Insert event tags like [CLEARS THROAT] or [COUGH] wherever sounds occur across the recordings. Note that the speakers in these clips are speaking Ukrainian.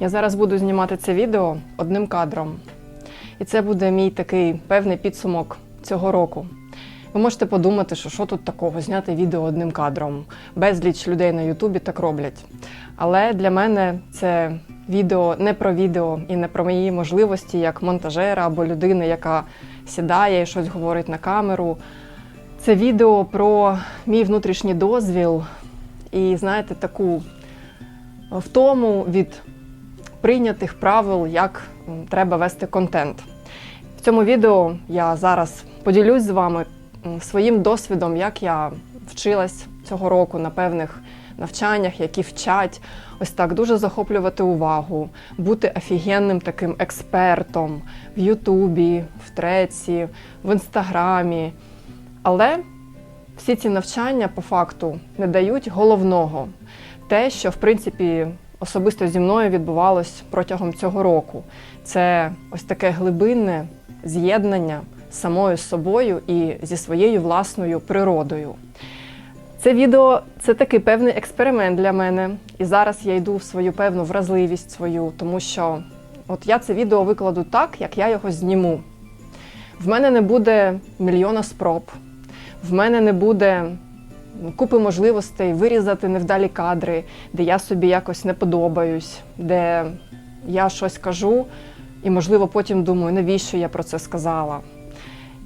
Я зараз буду знімати це відео одним кадром. І це буде мій такий певний підсумок цього року. Ви можете подумати, що що тут такого зняти відео одним кадром. Безліч людей на Ютубі так роблять. Але для мене це відео не про відео і не про мої можливості як монтажера або людини, яка сідає і щось говорить на камеру. Це відео про мій внутрішній дозвіл і, знаєте, таку втому від прийнятих правил, як треба вести контент. В цьому відео я зараз поділюсь з вами своїм досвідом, як я вчилась цього року на певних навчаннях, які вчать ось так дуже захоплювати увагу, бути офігенним таким експертом в Ютубі, в Треці, в Інстаграмі. Але всі ці навчання по факту не дають головного те, що в принципі особисто зі мною відбувалось протягом цього року. Це ось таке глибинне з'єднання з самою собою і зі своєю власною природою. Це відео це такий певний експеримент для мене. І зараз я йду в свою певну вразливість свою, тому що от я це відео викладу так, як я його зніму. В мене не буде мільйона спроб, в мене не буде купи можливостей вирізати невдалі кадри, де я собі якось не подобаюсь, де я щось кажу, і, можливо, потім думаю, навіщо я про це сказала.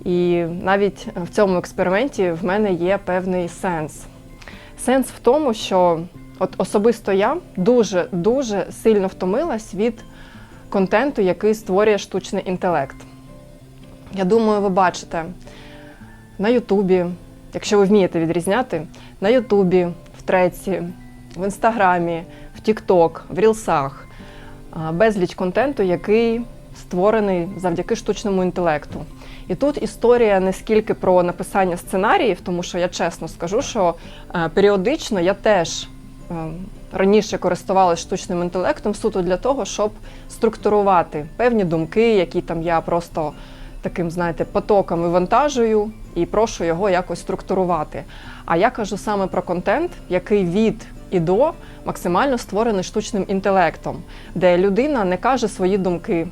І навіть в цьому експерименті в мене є певний сенс. Сенс в тому, що от особисто я дуже дуже сильно втомилась від контенту, який створює штучний інтелект. Я думаю, ви бачите на Ютубі, якщо ви вмієте відрізняти, на Ютубі, в Треці, в Інстаграмі, в Тікток, в Рілсах безліч контенту, який створений завдяки штучному інтелекту. І тут історія не скільки про написання сценаріїв, тому що я чесно скажу, що е, періодично я теж е, раніше користувалася штучним інтелектом суто для того, щоб структурувати певні думки, які там я просто таким, знаєте, потоком вивантажую і прошу його якось структурувати. А я кажу саме про контент, який від і до максимально створений штучним інтелектом, де людина не каже свої думки,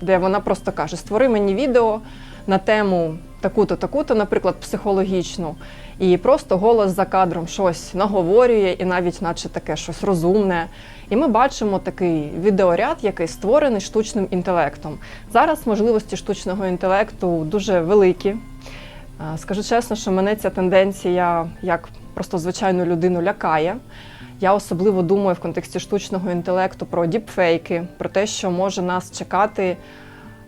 де вона просто каже: Створи мені відео на тему таку-то, таку-то, наприклад, психологічну, і просто голос за кадром щось наговорює, і навіть, наче таке щось розумне. І ми бачимо такий відеоряд, який створений штучним інтелектом. Зараз можливості штучного інтелекту дуже великі. Скажу чесно, що мене ця тенденція як просто звичайну людину лякає. Я особливо думаю в контексті штучного інтелекту про діпфейки, про те, що може нас чекати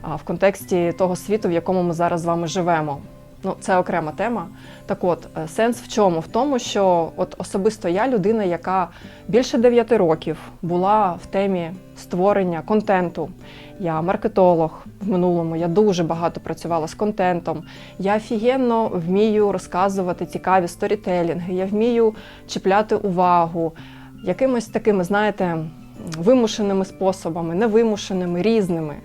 в контексті того світу, в якому ми зараз з вами живемо. Ну, це окрема тема. Так от, е, сенс в чому? В тому, що от особисто я людина, яка більше 9 років була в темі створення контенту. Я маркетолог в минулому, я дуже багато працювала з контентом. Я офігенно вмію розказувати цікаві сторітелінги, я вмію чіпляти увагу якимось такими, знаєте, вимушеними способами, невимушеними, різними.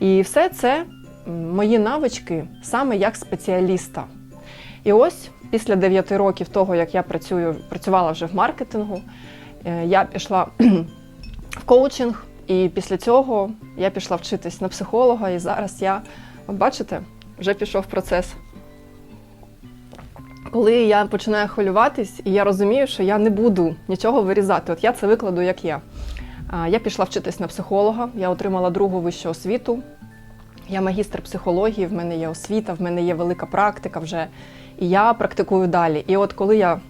І все це мої навички саме як спеціаліста. І ось після 9 років того, як я працюю, працювала вже в маркетингу, е, я пішла [CLEARS THROAT] в коучинг, і після цього я пішла вчитись на психолога, і зараз я, от бачите, вже пішов процес. Коли я починаю хвилюватись, і я розумію, що я не буду нічого вирізати, от я це викладу, як є. Я пішла вчитись на психолога, я отримала другу вищу освіту. Я магістр психології, в мене є освіта, в мене є велика практика вже. І я практикую далі. І от коли я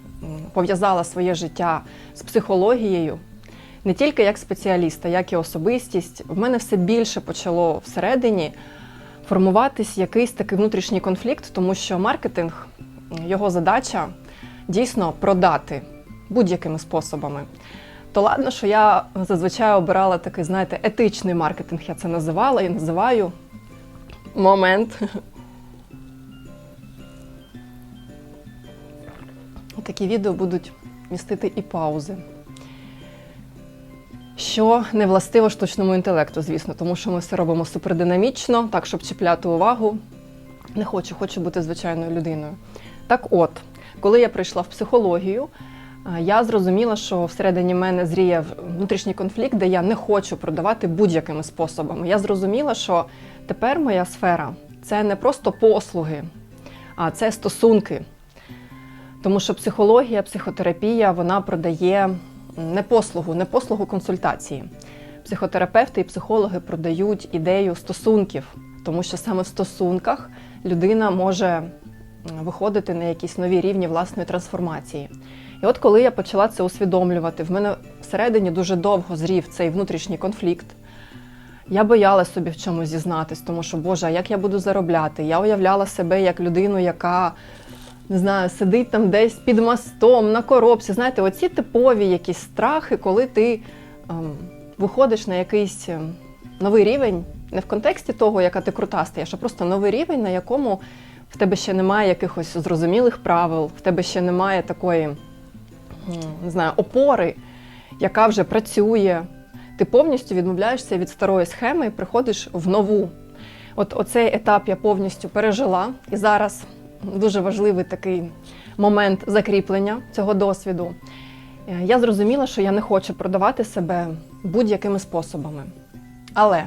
пов'язала своє життя з психологією, не тільки як спеціаліста, як і особистість, в мене все більше почало всередині формуватись якийсь такий внутрішній конфлікт, тому що маркетинг, його задача дійсно продати будь-якими способами. То ладно, що я зазвичай обирала такий, знаєте, етичний маркетинг, я це називала і називаю момент. Такі відео будуть містити і паузи. Що не властиво штучному інтелекту, звісно, тому що ми все робимо супердинамічно, так, щоб чіпляти увагу. Не хочу, хочу бути звичайною людиною. Так от, коли я прийшла в психологію, я зрозуміла, що всередині мене зріє внутрішній конфлікт, де я не хочу продавати будь-якими способами. Я зрозуміла, що тепер моя сфера це не просто послуги, а це стосунки. Тому що психологія, психотерапія вона продає не послугу, не послугу консультації. Психотерапевти і психологи продають ідею стосунків, тому що саме в стосунках людина може виходити на якісь нові рівні власної трансформації. І от коли я почала це усвідомлювати, в мене всередині дуже довго зрів цей внутрішній конфлікт. Я боялась собі в чомусь зізнатись, тому що Боже, а як я буду заробляти? Я уявляла себе як людину, яка не знаю, сидить там десь під мостом, на коробці. Знаєте, оці типові якісь страхи, коли ти ем, виходиш на якийсь ем, новий рівень, не в контексті того, яка ти крута стаєш, а просто новий рівень, на якому в тебе ще немає якихось зрозумілих правил, в тебе ще немає такої не знаю, опори, яка вже працює. Ти повністю відмовляєшся від старої схеми і приходиш в нову. От оцей етап я повністю пережила, і зараз дуже важливий такий момент закріплення цього досвіду. Е, Я зрозуміла, що я не хочу продавати себе будь-якими способами. Але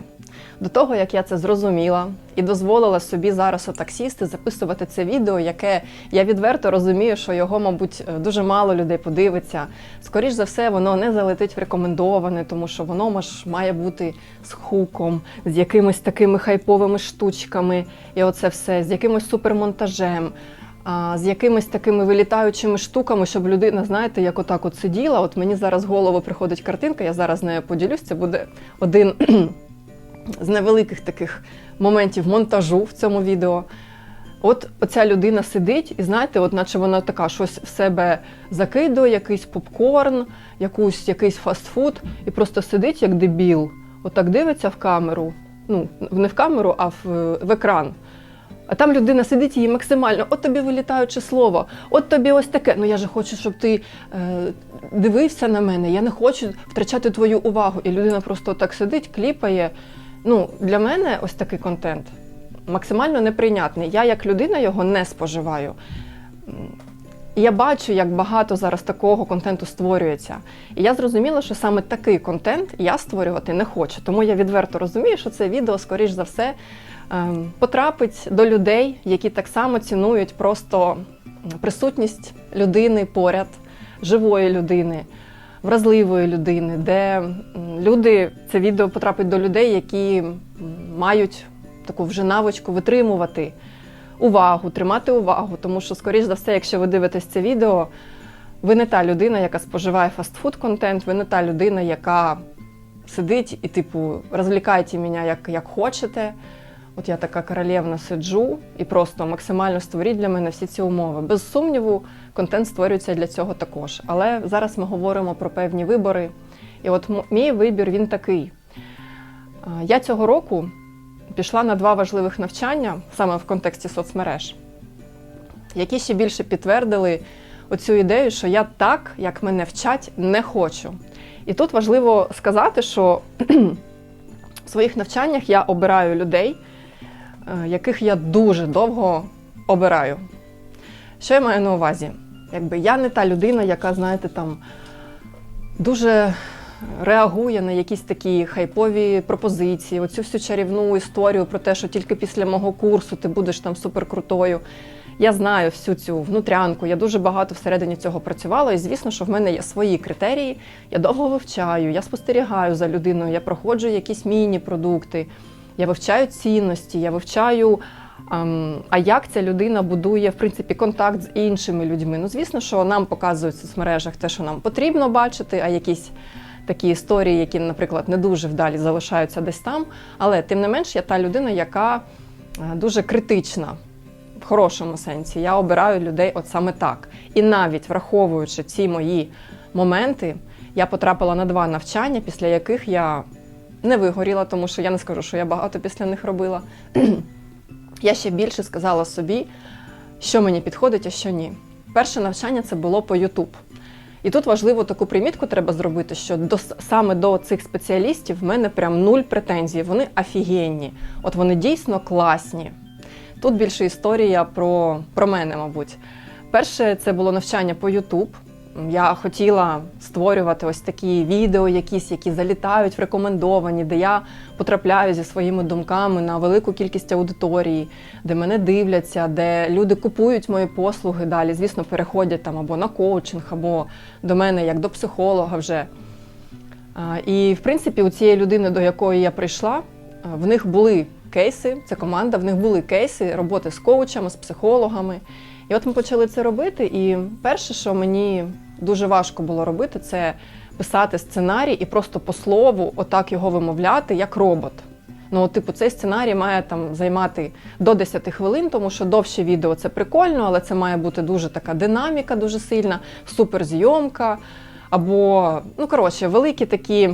до того, як я це зрозуміла і дозволила собі зараз отак сісти, записувати це відео, яке я відверто розумію, що його, мабуть, е, дуже мало людей подивиться. Скоріш за все, воно не залетить в рекомендоване, тому що воно маш- має бути з хуком, з якимись такими хайповими штучками, і оце все, з якимось супермонтажем. А, З якимись такими вилітаючими штуками, щоб людина, знаєте, як отак от сиділа. От мені зараз в голову приходить картинка, я зараз нею поділюсь. Це буде один [CLEARS THROAT] з невеликих таких моментів монтажу в цьому відео. От оця людина сидить, і знаєте, от наче вона така щось в себе закидує, якийсь попкорн, якусь, якийсь фастфуд, і просто сидить як дебіл. Отак дивиться в камеру. Ну, не в камеру, а в, в екран. А там людина сидить їй максимально, от тобі вилітаюче слово, от тобі ось таке. Ну я же хочу, щоб ти е, дивився на мене, я не хочу втрачати твою увагу. І людина просто так сидить, кліпає. Ну, для мене ось такий контент максимально неприйнятний. Я як людина його не споживаю. Я бачу, як багато зараз такого контенту створюється. І я зрозуміла, що саме такий контент я створювати не хочу. Тому я відверто розумію, що це відео, скоріш за все, потрапить до людей, які так само цінують просто присутність людини поряд, живої людини, вразливої людини, де люди, це відео потрапить до людей, які мають таку вже навичку витримувати увагу, тримати увагу. Тому що, скоріш за все, якщо ви дивитесь це відео, ви не та людина, яка споживає фастфуд контент, ви не та людина, яка сидить і, типу, розвлікайте мене як, як хочете. От я така королівна сиджу і просто максимально створіть для мене всі ці умови. Без сумніву, контент створюється для цього також. Але зараз ми говоримо про певні вибори. І от мій вибір він такий. Я цього року пішла на два важливих навчання саме в контексті соцмереж, які ще більше підтвердили оцю ідею, що я так, як мене вчать, не хочу. І тут важливо сказати, що [CLEARS THROAT] в своїх навчаннях я обираю людей, яких я дуже довго обираю. Що я маю на увазі? Якби я не та людина, яка, знаєте, там дуже реагує на якісь такі хайпові пропозиції, оцю всю чарівну історію про те, що тільки після мого курсу ти будеш там суперкрутою. Я знаю всю цю внутрянку, я дуже багато всередині цього працювала, і звісно, що в мене є свої критерії. Я довго вивчаю, я спостерігаю за людиною, я проходжу якісь міні-продукти, я вивчаю цінності, я вивчаю. ем, А як ця людина будує в принципі контакт з іншими людьми? Ну, звісно, що нам показують в соцмережах те, що нам потрібно бачити, а якісь такі історії, які, наприклад, не дуже вдалі залишаються десь там. Але тим не менш, я та людина, яка е, дуже критична в хорошому сенсі. Я обираю людей от саме так. І навіть враховуючи ці мої моменти, я потрапила на два навчання, після яких я не вигоріла, тому що я не скажу, що я багато після них робила. [CLEARS THROAT] я ще більше сказала собі, що мені підходить, а що ні. Перше навчання це було по YouTube. І тут важливо таку примітку треба зробити, що до, саме до цих спеціалістів в мене прям нуль претензій. Вони офігенні. От вони дійсно класні. Тут більше історія про, про мене, мабуть. Перше, це було навчання по YouTube. Я хотіла створювати ось такі відео, якісь, які залітають в рекомендовані, де я потрапляю зі своїми думками на велику кількість аудиторії, де мене дивляться, де люди купують мої послуги далі. Звісно, переходять там або на коучинг, або до мене як до психолога вже. І, в принципі, у цієї людини, до якої я прийшла, в них були кейси, це команда, в них були кейси роботи з коучами, з психологами. І от ми почали це робити. І перше, що мені дуже важко було робити, це писати сценарій і просто по слову, отак його вимовляти, як робот. Ну, типу, цей сценарій має там займати до 10 хвилин, тому що довше відео це прикольно, але це має бути дуже така динаміка, дуже сильна, суперзйомка. Або, ну коротше, великі такі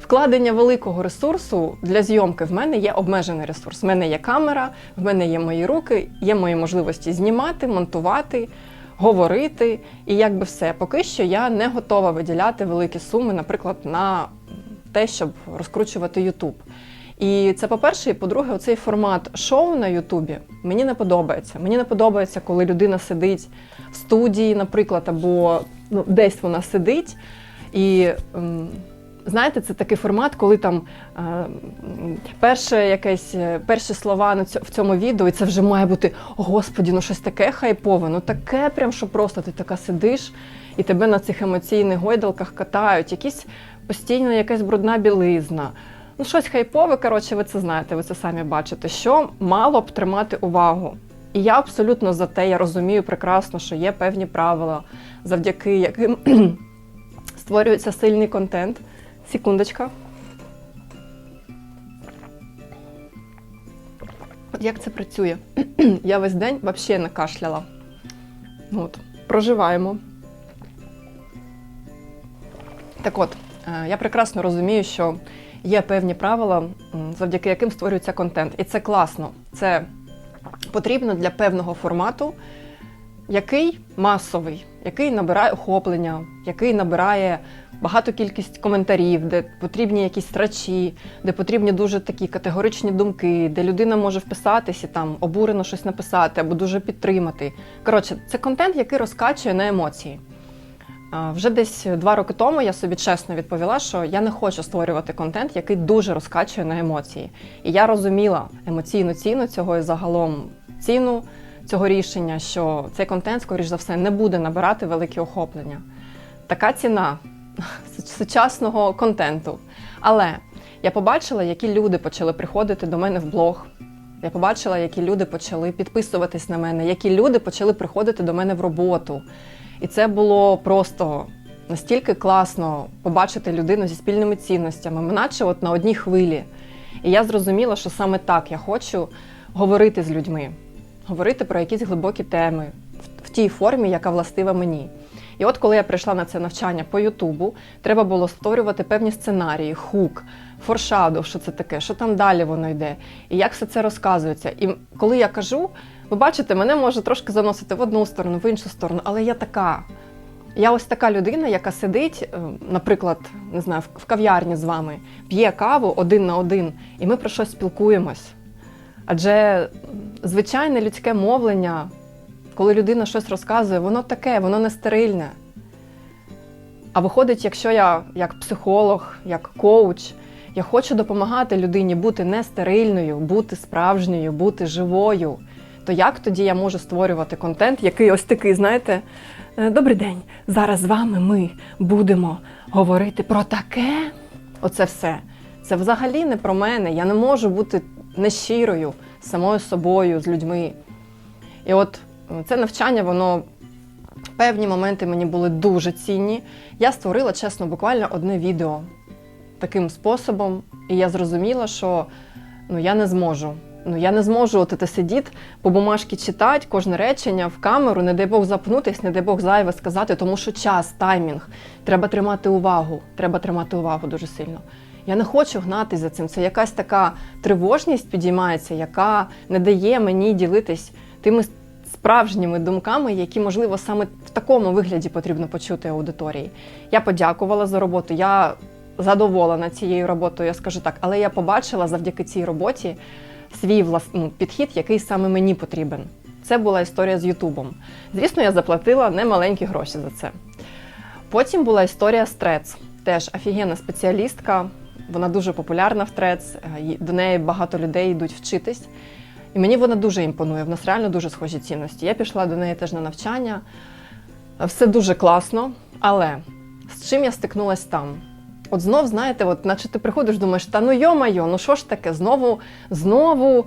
вкладення великого ресурсу для зйомки. В мене є обмежений ресурс. В мене є камера, в мене є мої руки, є мої можливості знімати, монтувати, говорити. І якби все. Поки що я не готова виділяти великі суми, наприклад, на те, щоб розкручувати YouTube. І це по-перше, і по-друге, оцей формат шоу на Ютубі мені не подобається. Мені не подобається, коли людина сидить в студії, наприклад, або ну, десь вона сидить. І ем, знаєте, це такий формат, коли там е, перше якесь, е, перші слова на в цьому відео, і це вже має бути «О, Господі, ну щось таке хайпове, ну таке, прям що просто ти така сидиш, і тебе на цих емоційних гойдалках катають, якісь постійно якась брудна білизна. Ну, щось хайпове, коротше, ви це знаєте, ви це самі бачите, що мало б тримати увагу. І я абсолютно за те, я розумію прекрасно, що є певні правила, завдяки яким [CLEARS THROAT] створюється сильний контент. Секундочка. Як це працює? [CLEARS THROAT] я весь день взагалі не кашляла. Ну, От, проживаємо. Так от, е, я прекрасно розумію, що є певні правила, завдяки яким створюється контент. І це класно. Це потрібно для певного формату, який масовий, який набирає охоплення, який набирає багату кількість коментарів, де потрібні якісь страчі, де потрібні дуже такі категоричні думки, де людина може вписатись і там обурено щось написати або дуже підтримати. Коротше, це контент, який розкачує на емоції. Вже десь два роки тому я собі чесно відповіла, що я не хочу створювати контент, який дуже розкачує на емоції. І я розуміла емоційну ціну цього і загалом ціну цього рішення, що цей контент, скоріш за все, не буде набирати великі охоплення. Така ціна сучасного контенту. Але я побачила, які люди почали приходити до мене в блог. Я побачила, які люди почали підписуватись на мене, які люди почали приходити до мене в роботу. І це було просто настільки класно побачити людину зі спільними цінностями, ми наче от на одній хвилі. І я зрозуміла, що саме так я хочу говорити з людьми, говорити про якісь глибокі теми в тій формі, яка властива мені. І от коли я прийшла на це навчання по Ютубу, треба було створювати певні сценарії, хук, форшаду, що це таке, що там далі воно йде, і як все це розказується. І коли я кажу, ви бачите, мене може трошки заносити в одну сторону, в іншу сторону, але я така. Я ось така людина, яка сидить, е, наприклад, не знаю, в кав'ярні з вами, п'є каву один на один, і ми про щось спілкуємось. Адже звичайне людське мовлення, коли людина щось розказує, воно таке, воно не стерильне. А виходить, якщо я як психолог, як коуч, я хочу допомагати людині бути не стерильною, бути справжньою, бути живою, то як тоді я можу створювати контент, який ось такий, знаєте, «Е, добрий день, зараз з вами ми будемо говорити про таке. Оце все. Це взагалі не про мене. Я не можу бути нещирою самою собою, з людьми. І от це навчання, воно певні моменти мені були дуже цінні. Я створила, чесно, буквально одне відео таким способом, і я зрозуміла, що ну, я не зможу. Ну, я не зможу от це сидіти по бумажці читати кожне речення в камеру, не дай Бог запнутись, не дай Бог зайве сказати, тому що час, таймінг. Треба тримати увагу. Треба тримати увагу дуже сильно. Я не хочу гнатись за цим. Це якась така тривожність підіймається, яка не дає мені ділитись тими справжніми думками, які, можливо, саме в такому вигляді потрібно почути аудиторії. Я подякувала за роботу. Я задоволена цією роботою, я скажу так, але я побачила завдяки цій роботі свій влас... ну, підхід, який саме мені потрібен. Це була історія з Ютубом. Звісно, я заплатила немаленькі гроші за це. Потім була історія з Трец. Теж офігенна спеціалістка, вона дуже популярна в Трец, до неї багато людей йдуть вчитись. І мені вона дуже імпонує. В нас реально дуже схожі цінності. Я пішла до неї теж на навчання. Все дуже класно, але з чим я стикнулась там? От знов, знаєте, от наче ти приходиш, думаєш, та ну йо-майо, ну що ж таке, знову, знову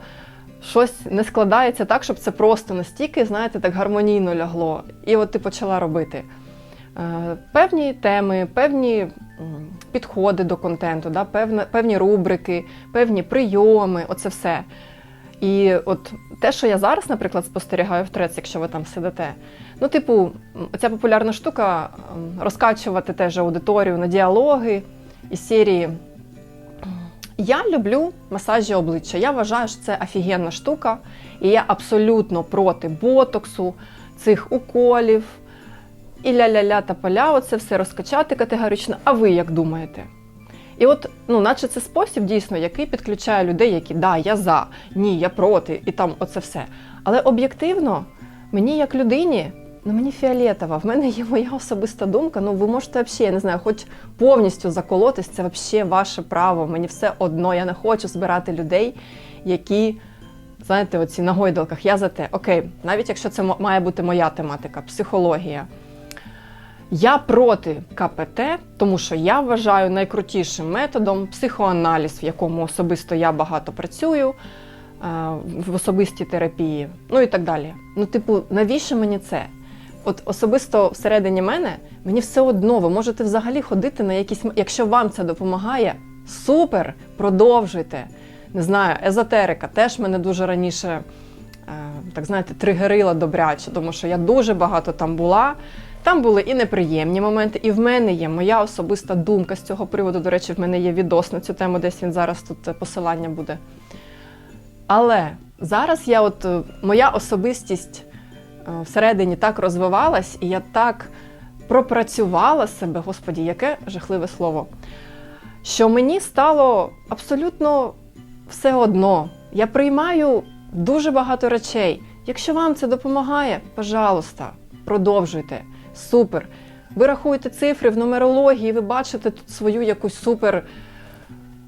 щось не складається так, щоб це просто настільки, знаєте, так гармонійно лягло. І от ти почала робити. Е, Певні теми, певні підходи до контенту, да, певні рубрики, певні прийоми, оце все. І от те, що я зараз, наприклад, спостерігаю в трец, якщо ви там сидите, ну, типу, ця популярна штука розкачувати теж аудиторію на діалоги із серії. Я люблю масажі обличчя. Я вважаю, що це офігенна штука, і я абсолютно проти ботоксу, цих уколів і ля-ля-ля та поля, оце все розкачати категорично. А ви як думаєте? І от, ну, наче це спосіб дійсно, який підключає людей, які да, я за, ні, я проти, і там оце все. Але об'єктивно, мені як людині, ну мені фіолетово, в мене є моя особиста думка. Ну, ви можете взагалі, я не знаю, хоч повністю заколотись, це взагалі ваше право. Мені все одно. Я не хочу збирати людей, які, знаєте, оці на гойдалках. Я за те, окей, навіть якщо це має бути моя тематика, психологія. Я проти КПТ, тому що я вважаю найкрутішим методом психоаналіз, в якому особисто я багато працюю, е, в особистій терапії, ну і так далі. Ну, типу, навіщо мені це? От особисто всередині мене мені все одно, ви можете взагалі ходити на якісь. Якщо вам це допомагає, супер, продовжуйте. Не знаю, езотерика теж мене дуже раніше, е, так знаєте, тригерила добряче, тому що я дуже багато там була. Там були і неприємні моменти, і в мене є моя особиста думка з цього приводу. До речі, в мене є відос на цю тему, десь він зараз тут е, посилання буде. Але зараз я, от е, моя особистість е, всередині так розвивалась, і я так пропрацювала себе, господі, яке жахливе слово, що мені стало абсолютно все одно. Я приймаю дуже багато речей. Якщо вам це допомагає, пожалуйста, продовжуйте. Супер. Ви рахуєте цифри в нумерології, ви бачите тут свою якусь супер,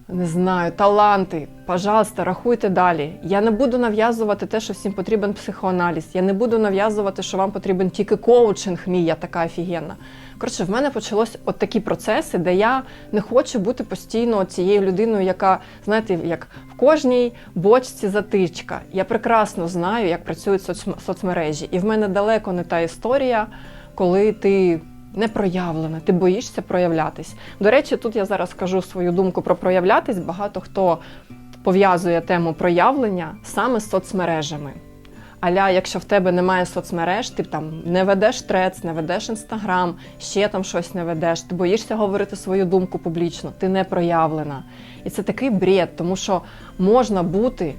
не знаю, таланти. Пожалуйста, рахуйте далі. Я не буду нав'язувати те, що всім потрібен психоаналіз. Я не буду нав'язувати, що вам потрібен тільки коучинг мій, я така офігенна. Коротше, в мене почалось от такі процеси, де я не хочу бути постійно цією людиною, яка, знаєте, як в кожній бочці затичка. Я прекрасно знаю, як працюють соцмережі. І в мене далеко не та історія, коли ти не проявлена, ти боїшся проявлятись. До речі, тут я зараз скажу свою думку про проявлятись. Багато хто пов'язує тему проявлення саме з соцмережами. Аля, якщо в тебе немає соцмереж, ти там не ведеш трец, не ведеш інстаграм, ще там щось не ведеш, ти боїшся говорити свою думку публічно, ти не проявлена. І це такий бред, тому що можна бути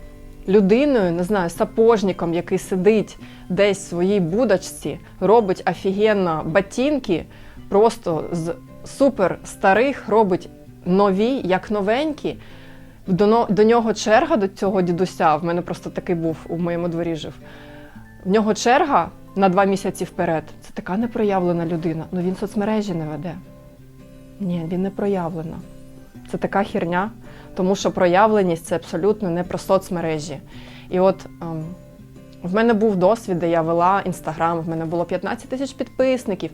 людиною, не знаю, сапожником, який сидить десь в своїй будочці, робить офігенно ботинки, просто з супер старих робить нові, як новенькі. До, до нього черга до цього дідуся. В мене просто такий був у моєму дворі жив. В нього черга на два місяці вперед. Це така непроявлена людина. Ну він соцмережі не веде. Ні, він не проявлена. Це така херня, тому що проявленість це абсолютно не про соцмережі. І от ем, в мене був досвід, де я вела інстаграм, в мене було 15 тисяч підписників.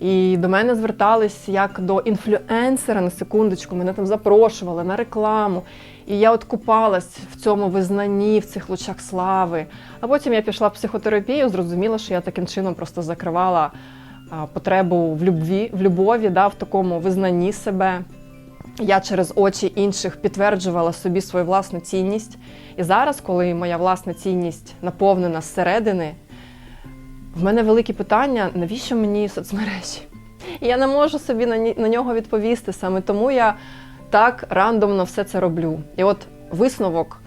І до мене звертались як до інфлюенсера на секундочку, мене там запрошували на рекламу. І я от купалась в цьому визнанні, в цих лучах слави. А потім я пішла в психотерапію, зрозуміла, що я таким чином просто закривала потребу в любві, в любові, да, в такому визнанні себе. Я через очі інших підтверджувала собі свою власну цінність. І зараз, коли моя власна цінність наповнена зсередини, в мене велике питання, навіщо мені соцмережі? І я не можу собі на, нього відповісти. Саме тому я так рандомно все це роблю. І от висновок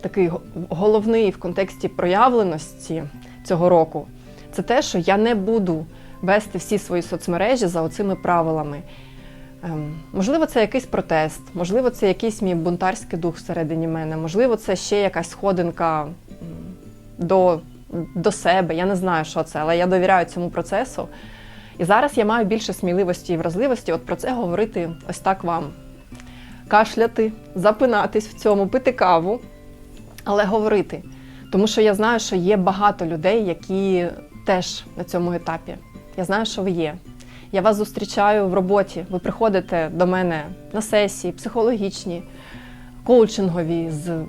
такий головний в контексті проявленості цього року це те, що я не буду вести всі свої соцмережі за оцими правилами. Ем, Можливо, це якийсь протест, можливо, це якийсь мій бунтарський дух всередині мене, можливо, це ще якась сходинка до до себе. Я не знаю, що це, але я довіряю цьому процесу. І зараз я маю більше сміливості і вразливості от про це говорити ось так вам. Кашляти, запинатись в цьому, пити каву, але говорити. Тому що я знаю, що є багато людей, які теж на цьому етапі. Я знаю, що ви є. Я вас зустрічаю в роботі. Ви приходите до мене на сесії, психологічні, коучингові, з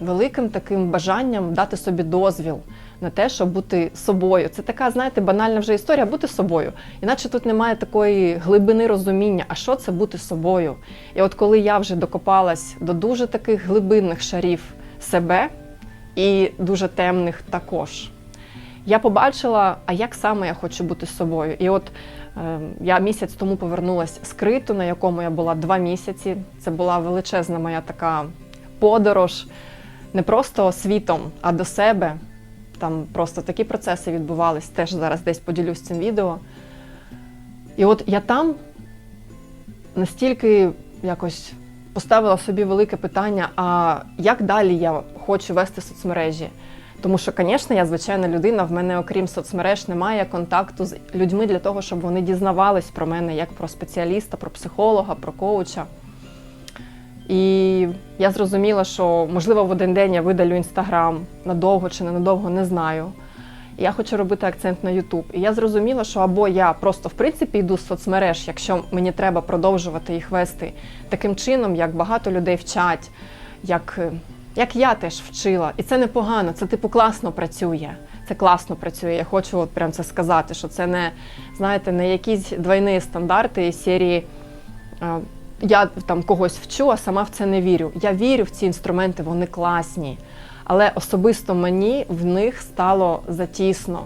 великим таким бажанням дати собі дозвіл на те, щоб бути собою. Це така, знаєте, банальна вже історія бути собою. Іначе тут немає такої глибини розуміння, а що це бути собою. І от коли я вже докопалась до дуже таких глибинних шарів себе і дуже темних також. Я побачила, а як саме я хочу бути собою. І от е, я місяць тому повернулася з криту, на якому я була два місяці. Це була величезна моя така подорож, не просто світом, а до себе. Там просто такі процеси відбувались. Теж зараз десь поділюсь цим відео. І от я там настільки якось поставила собі велике питання: а як далі я хочу вести соцмережі? Тому що, звісно, я звичайна людина, в мене, окрім соцмереж, немає контакту з людьми для того, щоб вони дізнавались про мене як про спеціаліста, про психолога, про коуча. І я зрозуміла, що можливо в один день я видалю інстаграм надовго чи не надовго, не знаю. Я хочу робити акцент на Ютуб. І я зрозуміла, що або я просто в принципі йду з соцмереж, якщо мені треба продовжувати їх вести таким чином, як багато людей вчать, як, е, як я теж вчила. І це непогано, це типу класно працює. Це класно працює. Я хочу от прям це сказати, що це не знаєте, не якісь двойні стандарти із серії. е, я там когось вчу, а сама в це не вірю. Я вірю в ці інструменти, вони класні. Але особисто мені в них стало затісно.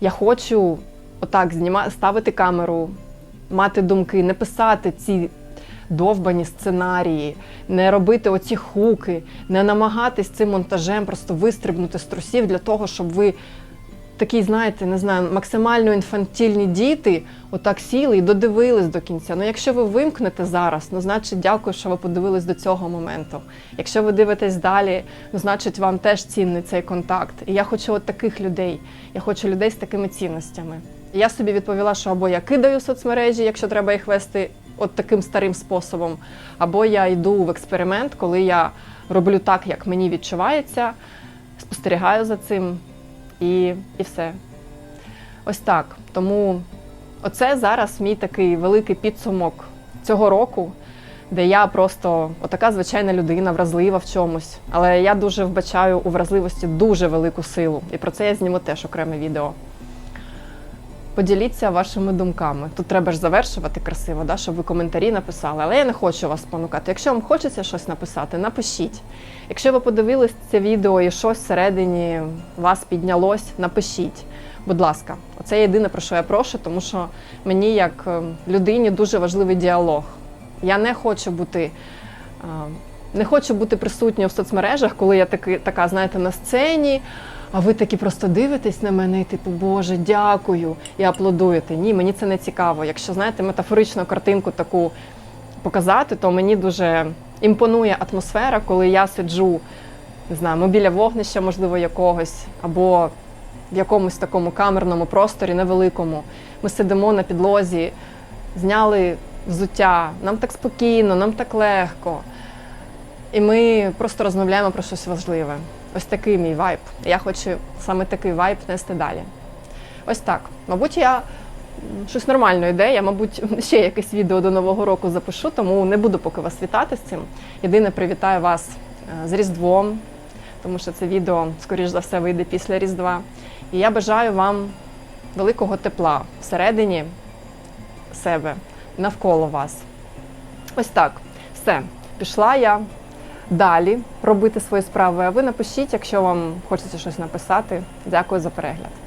Я хочу отак зніма... ставити камеру, мати думки, не писати ці довбані сценарії, не робити оці хуки, не намагатись цим монтажем просто вистрибнути з трусів для того, щоб ви такі, знаєте, не знаю, максимально інфантільні діти отак сіли і додивились до кінця. Ну, якщо ви вимкнете зараз, ну значить дякую, що ви подивились до цього моменту. Якщо ви дивитесь далі, ну значить вам теж цінний цей контакт. І я хочу от таких людей. Я хочу людей з такими цінностями. Я собі відповіла, що або я кидаю соцмережі, якщо треба їх вести от таким старим способом, або я йду в експеримент, коли я роблю так, як мені відчувається, спостерігаю за цим і, і все. Ось так. Тому оце зараз мій такий великий підсумок цього року, де я просто отака звичайна людина, вразлива в чомусь. Але я дуже вбачаю у вразливості дуже велику силу. І про це я зніму теж окреме відео. Поділіться вашими думками. Тут треба ж завершувати красиво, да, щоб ви коментарі написали. Але я не хочу вас спонукати. Якщо вам хочеться щось написати, напишіть. Якщо ви подивились це відео і щось всередині вас піднялось, напишіть. Будь ласка, це єдине про що я прошу, тому що мені, як е, людині, дуже важливий діалог. Я не хочу бути. е, Не хочу бути присутньою в соцмережах, коли я таки, така, знаєте, на сцені, а ви такі просто дивитесь на мене і типу, Боже, дякую, і аплодуєте. Ні, мені це не цікаво. Якщо знаєте, метафоричну картинку таку показати, то мені дуже імпонує атмосфера, коли я сиджу, не знаю, ну, біля вогнища, можливо, якогось, або в якомусь такому камерному просторі невеликому. Ми сидимо на підлозі, зняли взуття, нам так спокійно, нам так легко. І ми просто розмовляємо про щось важливе. Ось такий мій вайб. Я хочу саме такий вайб нести далі. Ось так. Мабуть, я щось нормально йде. Я, мабуть, [LAUGHS] ще якесь відео до Нового року запишу, тому не буду поки вас вітати з цим. Єдине, привітаю вас е, з Різдвом, тому що це відео, скоріш за все, вийде після Різдва. І я бажаю вам великого тепла всередині себе, навколо вас. Ось так. Все. Пішла я далі робити свої справи. А ви напишіть, якщо вам хочеться щось написати. Дякую за перегляд.